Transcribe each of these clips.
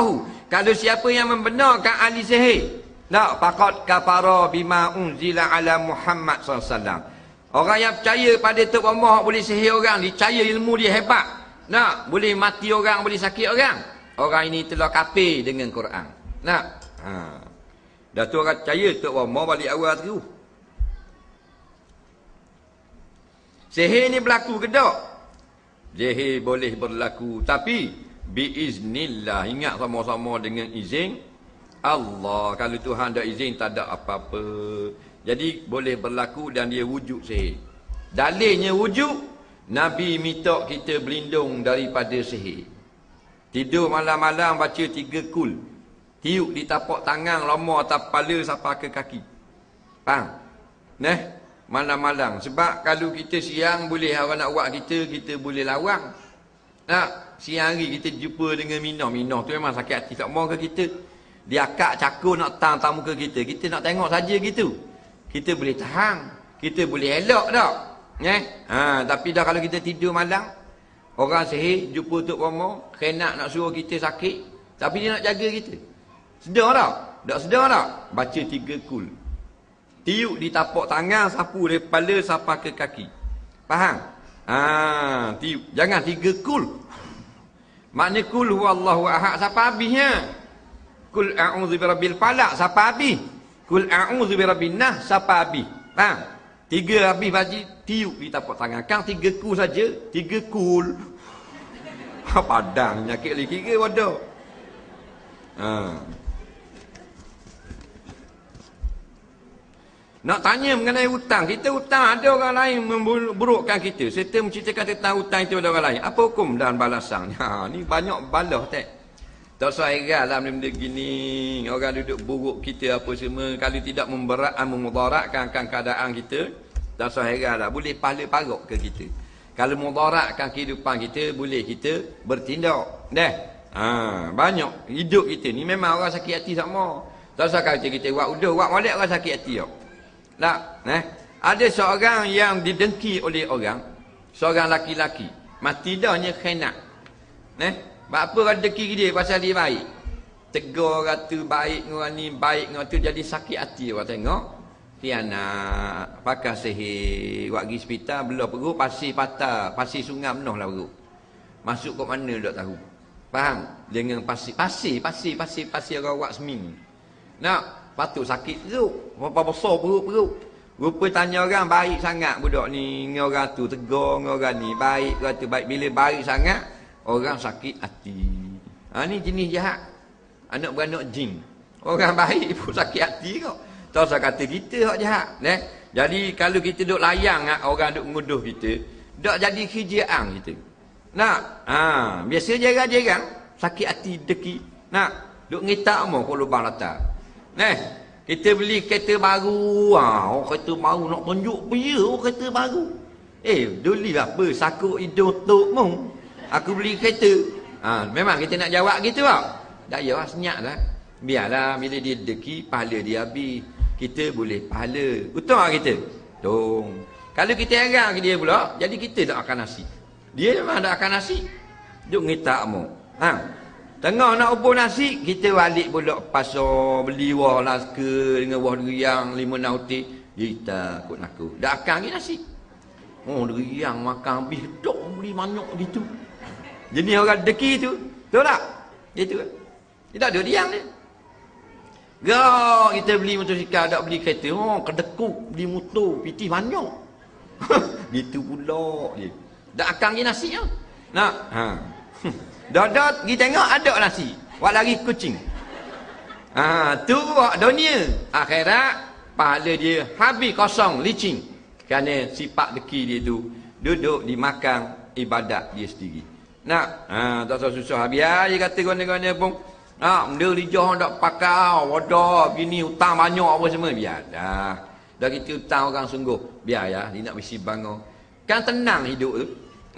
saddaqahu. Kalau siapa yang membenarkan ahli sihir. Tak, faqad kafara bima unzila ala Muhammad SAW. Orang yang percaya pada Tok Allah boleh sihir orang, dia percaya ilmu dia hebat. Nak, boleh mati orang, boleh sakit orang. Orang ini telah kafir dengan Quran. Nak? Ha. Dah tu orang percaya Tok Allah balik awal tu. Sihir ni berlaku ke tak? Sihir boleh berlaku. Tapi, biiznillah. Ingat sama-sama dengan izin Allah. Kalau Tuhan ada izin, tak ada apa-apa. Jadi, boleh berlaku dan dia wujud sihir. Dalilnya wujud, Nabi minta kita berlindung daripada sihir. Tidur malam-malam baca tiga kul. Tiup di tapak tangan, lama atas kepala sampai ke kaki. Faham? Neh? malam-malam. Sebab kalau kita siang boleh orang nak buat kita, kita boleh lawang. Nak siang hari kita jumpa dengan Minah. Minah tu memang sakit hati tak mau ke kita. Dia akak cakur nak tang tamu ke kita. Kita nak tengok saja gitu. Kita boleh tahan. Kita boleh elok tak? Eh? Ha, tapi dah kalau kita tidur malam, orang sihir jumpa Tok Rama, kena nak suruh kita sakit, tapi dia nak jaga kita. Sedar tak? Tak sedar tak? Baca tiga kul. Tiup di tapak tangan sapu dari kepala sampai ke kaki. Faham? Ha, tiup. Jangan tiga kul. Maknanya kul huwallahu ahad sampai habisnya. Kul a'udzu birabbil falaq sampai habis. Kul a'udzu birabbin nas sampai habis. Faham? Tiga habis baji tiup di tapak tangan. Kan tiga kul saja, tiga kul. Padang nyakit lagi kira wadah. Ha. Nak tanya mengenai hutang. Kita hutang ada orang lain memburukkan kita. Serta menceritakan tentang hutang itu ada orang lain. Apa hukum dan balasan? Ha, ni banyak balah tak? Tak usah heran lah benda gini. Orang duduk buruk kita apa semua. Kalau tidak memberat, memudaratkan keadaan kita. Tak usah heran lah. Boleh pahala parok ke kita. Kalau memudaratkan kehidupan kita, boleh kita bertindak. Dah. Ha, banyak hidup kita ni memang orang sakit hati sama. Tak usah kata kita buat udah, buat balik orang sakit hati. Tak? Tak, eh? Ada seorang yang didengki oleh orang, seorang laki-laki, mati dahnya khenak. Eh? Apa orang dengki dia pasal dia baik? Tegur kata baik dengan ni, baik dengan tu jadi sakit hati orang tengok. Tiana pakai sihir, buat pergi hospital, belah perut, pasir patah, pasir sungai penuh lah perut. Masuk ke mana tak tahu. Faham? Dengan pasir, pasir, pasir, pasir, pasir orang buat seming. Nak? Patut sakit tu. Berapa besar perut-perut. Rupa tanya orang baik sangat budak ni. Dengan orang tu tegur dengan orang ni. Baik kata baik. Bila baik sangat. Orang sakit hati. Ha, ni jenis jahat. Anak beranak jin. Orang baik pun sakit hati kok. Tak usah kata kita kok jahat. Ne? Jadi kalau kita duk layang orang duk nguduh kita. Tak jadi kerjaan kita. Nak? Ha, biasa jarang-jarang. Sakit hati deki. Nak? Duk ngitak mau kalau lubang latar. Eh, kita beli kereta baru. Ha, oh, kereta baru nak tunjuk punya oh, kereta baru. Eh, duli apa? Sakut hidung tok mu. Aku beli kereta. Ha, memang kita nak jawab gitu tak? Tak ya, senyap lah. Biarlah bila dia deki, pahala dia habis. Kita boleh pahala. Betul tak kita? Dong. Kalau kita heran ke dia pula, jadi kita tak akan nasi. Dia memang tak akan nasi. Duk ngitak mu. Ha, Tengah nak ubur nasi, kita balik pula pasar, beli wah laska dengan wah duriang, lima nauti. Kita kot naku. Dah akan lagi nasi. Oh, duriang makan habis, dok beli banyak gitu. Jadi orang deki tu. Tahu tak? Itu kan. Kita ada diang ni. Gak kita beli motosikal, tak beli kereta. Oh, kedekuk, beli motor, piti banyak. gitu pula. Dah akan lagi nasi ya. Nak? Ha. Dodot pergi tengok ada nasi. Wak lari kucing. Ha, tu wak dunia. Akhirat pahala dia habis kosong licin. Kerana sifat deki dia tu duduk dimakan ibadat dia sendiri. Nak? Ha, tak usah susah. Biar dia kata guna-guna pun. Ha, benda lijah tak pakai. Wadah, gini hutang banyak apa semua. Biar dah. Dah kita hutang orang sungguh. Biar ya, dia nak mesti bangun. Kan tenang hidup tu.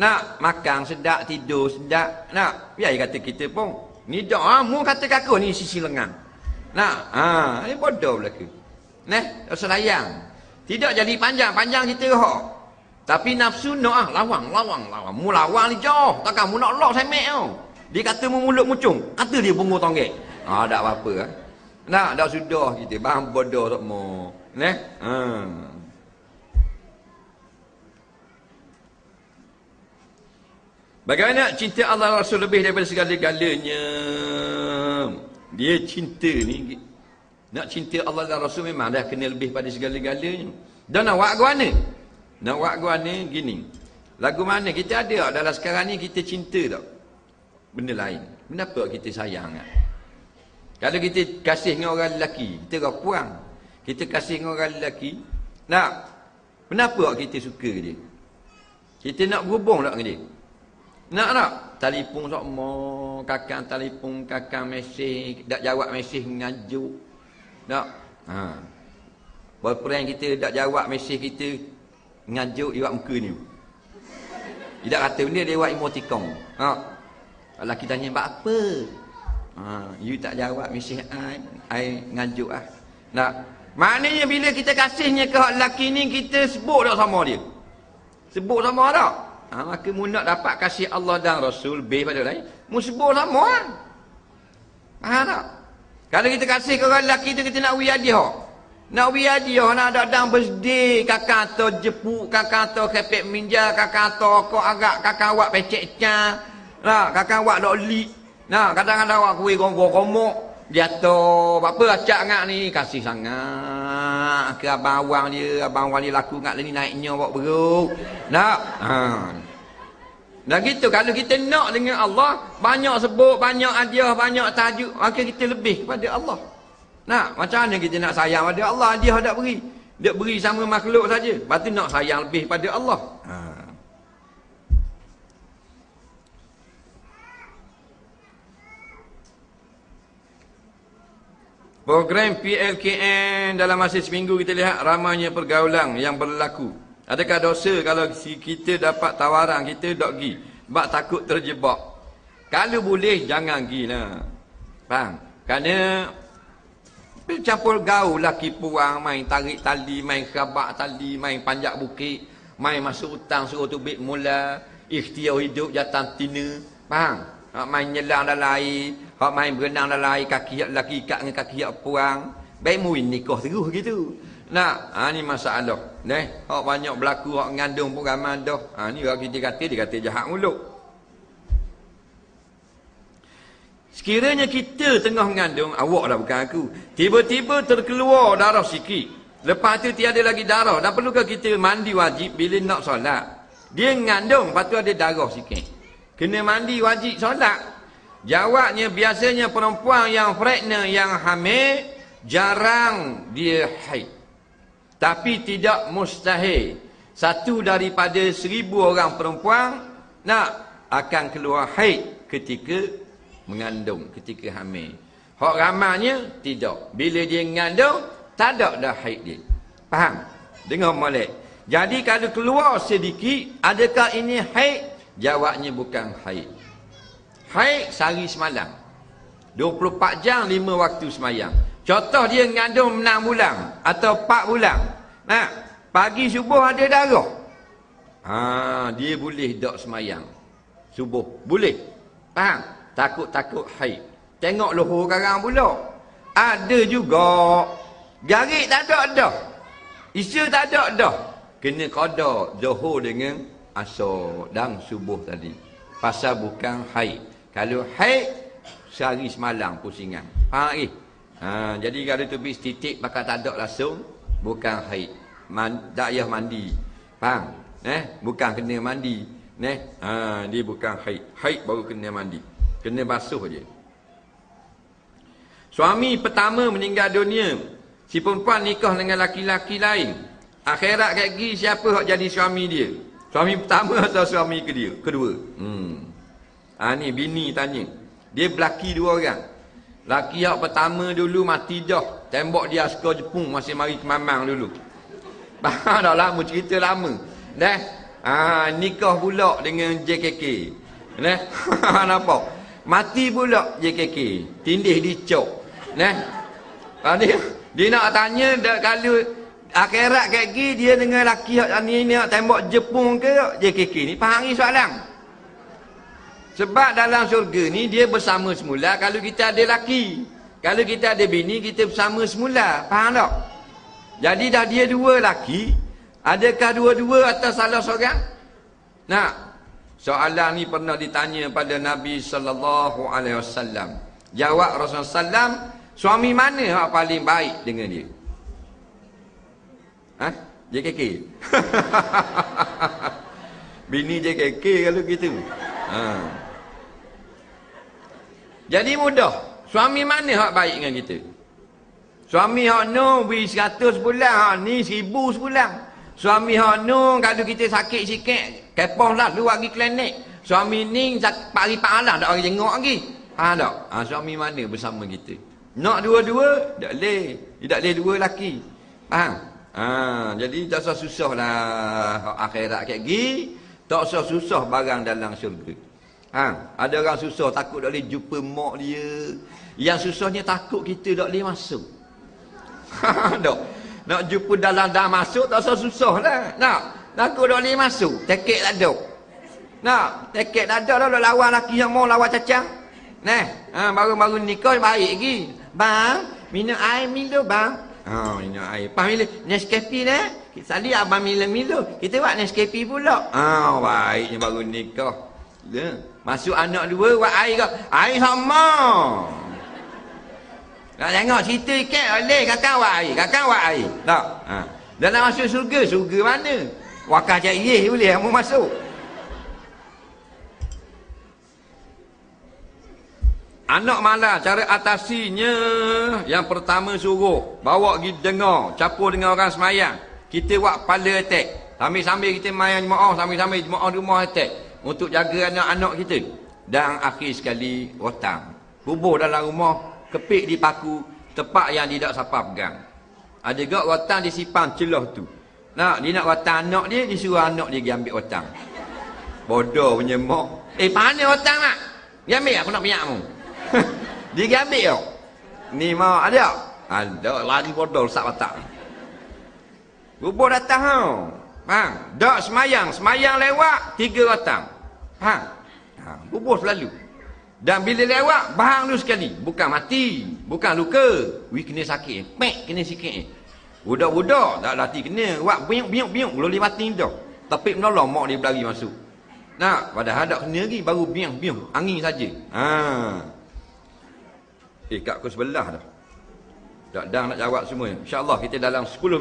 Nak makan sedap, tidur sedap. Nak, biar kata kita pun. Ni dak ha, mu kata kakak ni sisi lengan. Nak, ha, ini bodoh belaka. Neh, layang. Tidak jadi panjang-panjang kita roh. Tapi nafsu nak ah, lawang, lawang, lawang. Mu lawang ni jauh. Takkan mu nak lock semek tu. Dia kata memulut mucung. Kata dia bunga tonggek. Ha, tak apa-apa. Ha? Nak, dah sudah kita. Bahan bodoh tak mau. Neh? Ha. Bagaimana cinta Allah Rasul lebih daripada segala-galanya? Dia cinta ni. Nak cinta Allah dan Rasul memang dah kena lebih pada segala-galanya. Dan nak buat mana? Nak buat mana gini. Lagu mana kita ada dalam sekarang ni kita cinta tak? Benda lain. Kenapa kita sayang tak? Kalau kita kasih dengan orang lelaki, kita kau puang. Kita kasih dengan orang lelaki, nak? Kenapa kita suka dia? Kita nak berhubung tak dengan dia? Nak tak? Telefon sok mo, kakak telefon, kakak mesej, tak jawab mesej ngajuk. Tak? Ha. Boyfriend kita tak jawab mesej kita ngajuk iwak muka ni. Tidak kata benda dia buat emoticon. Ha. Kalau kita tanya buat apa? Ha, you tak jawab mesej ai, ai ngajuk ah. Nak. Maknanya bila kita kasihnya ke lelaki ni kita sebut tak sama dia. Sebut sama tak? Ha, maka mu nak dapat kasih Allah dan Rasul be pada lain, mu sebut sama kan. Faham tak? Kalau kita kasih ke orang lelaki tu kita nak wi hadiah. Nak wi hadiah nak ada dang birthday kakak atau jepuk kakak atau kepek minja kakak atau kau agak kakak awak pecek ca. Lah kakak awak dok li. Nah kadang-kadang awak kuih gong-gong komok jatuh apa acak ngak ni kasih sangat ke abang awang dia abang awang dia laku ngak ni naiknya awak beruk. Nak? Ha. Dan gitu kalau kita nak dengan Allah banyak sebut banyak hadiah banyak tajuk maka kita lebih kepada Allah. Nak? Macam mana kita nak sayang pada Allah? Dia tak beri. Dia beri sama makhluk saja. Berarti nak sayang lebih pada Allah ha Program PLKN dalam masa seminggu kita lihat ramainya pergaulan yang berlaku. Adakah dosa kalau kita dapat tawaran kita dok gi? Sebab takut terjebak. Kalau boleh jangan gi lah. Faham? Kerana campur gaul laki puang main tarik tali, main khabak tali, main panjak bukit, main masuk hutang suruh tubik mula, ikhtiar hidup jatah tina. Faham? Main nyelang dalam air, Hak main berenang dalam air kaki hak lelaki ikat dengan kaki hak puang. Baik muin nikah terus gitu. Nak, ha ni masalah. Neh, hak banyak berlaku hak ngandung pun ramai dah. Ha ni orang kita kata dia kata jahat mulut. Sekiranya kita tengah mengandung, awak dah bukan aku. Tiba-tiba terkeluar darah sikit. Lepas tu tiada lagi darah. Dan perlukah kita mandi wajib bila nak solat? Dia mengandung, lepas tu ada darah sikit. Kena mandi wajib solat. Jawabnya biasanya perempuan yang pregnant yang hamil jarang dia haid. Tapi tidak mustahil. Satu daripada seribu orang perempuan nak akan keluar haid ketika mengandung, ketika hamil. Hak ramanya tidak. Bila dia mengandung, tak ada dah haid dia. Faham? Dengar molek. Jadi kalau keluar sedikit, adakah ini haid? Jawabnya bukan haid. Haid sehari semalam. 24 jam 5 waktu semayang. Contoh dia mengandung 6 bulan atau 4 bulan. Nah, pagi subuh ada darah. Ha, dia boleh dok semayang. Subuh boleh. Faham? Takut-takut haid. Tengok luhur sekarang pula. Ada juga. Garik tak ada dah. Isu tak ada dah. Kena qada zuhur dengan asar dan subuh tadi. Pasal bukan haid. Kalau haid sehari semalam pusingan. Lagi? Ha, jadi kalau tu bis titik bakal tak ada langsung bukan haid. Man, tak payah mandi. Faham? Eh, bukan kena mandi. Neh, ha, dia bukan haid. Haid baru kena mandi. Kena basuh je. Suami pertama meninggal dunia. Si perempuan nikah dengan laki-laki lain. Akhirat gigi siapa yang jadi suami dia? Suami pertama atau suami kedua? Kedua. Hmm. Ha ni bini tanya. Dia berlaki dua orang. Laki yang pertama dulu mati dah. Tembok dia askar Jepun masih mari ke Mamang dulu. Bah, dah lama cerita lama. Dah. Ha, nikah pula dengan JKK. Dah. Nampak? Mati pula JKK. Tindih dicok. Dah. Ha, dia, dia nak tanya dah kalau akhirat kat dia dengan laki ni ni tembok Jepun ke JKK ni. Faham ni soalan? Sebab dalam syurga ni dia bersama semula kalau kita ada laki. Kalau kita ada bini kita bersama semula. Faham tak? Jadi dah dia dua laki, adakah dua-dua atau salah seorang? Nah, soalan ni pernah ditanya pada Nabi sallallahu alaihi wasallam. Jawab Rasulullah sallam, suami mana yang paling baik dengan dia? Ha? JKK. Bini JKK kalau gitu. Ha. Jadi mudah. Suami mana hak baik dengan kita? Suami hak no beri 100 sebulan, hak ni 1000 sebulan. Suami hak no kalau kita sakit sikit, kepoh lah lu pergi klinik. Suami ni pagi pahala tak orang jenguk lagi. Ha tak? Ha, suami mana bersama kita? Nak dua-dua, tak boleh. Tak boleh dua laki. Faham? Ha, jadi tak usah susah lah akhirat kayak gini. Tak usah susah barang dalam syurga. Ha, ada orang susah takut tak boleh jumpa mak dia. Yang susahnya takut kita tak boleh masuk. Dok. Nak jumpa dalam dah masuk tak usah susah lah. Nak. Takut tak boleh masuk. Tekek tak ada. Nak. Tekek tak ada lah lawan laki yang mau lawan cacang. Nah, ha, baru-baru nikah baik lagi. Bang, minum air minum bang. Ha, minum air. Pas minum Nescafe ni. Sali abang minum-minum. Kita buat Nescafe pula. Ha, baiknya baru nikah. Ya. Masuk anak dua buat air kau. Air sama. Nak tengok cerita ikat boleh kakak buat air. Kakak buat air. Tak. Ha. Dalam masuk surga, surga mana? Wakah cak ye boleh kamu masuk. Anak malah cara atasinya yang pertama suruh bawa pergi dengar, capur dengan orang semayang. Kita buat pala attack. Sambil-sambil kita main jemaah, sambil-sambil jemaah di rumah attack untuk jaga anak-anak kita. Dan akhir sekali rotan. Bubuh dalam rumah, kepik di paku, tepat yang tidak siapa pegang. Ada juga rotan disipang celah tu. Nak, dia nak rotan anak dia, disuruh anak dia pergi ambil rotan. Bodoh punya mak. Eh, mana rotan nak? Dia ambil aku nak pinyak mu. Dia pergi ambil tau. Ni mau ada? Ada, lagi bodoh rusak watak. Bubuh datang tau. Faham? Dak semayang, semayang lewat, tiga rotan. Faham? Ha, bubuh selalu. Dan bila lewat, bahang dulu sekali. Bukan mati. Bukan luka. Wih, kena sakit. Pek, kena sikit. Budak-budak, tak latih kena. Wak, biuk, biuk, biuk. Belum dia mati dah. Tapi menolong, mak dia berlari masuk. Nak, padahal tak kena lagi. Baru biuk, biuk. Angin saja. Ha. Eh, kat aku sebelah dah. Tak dang nak jawab semua. InsyaAllah kita dalam 10 minit.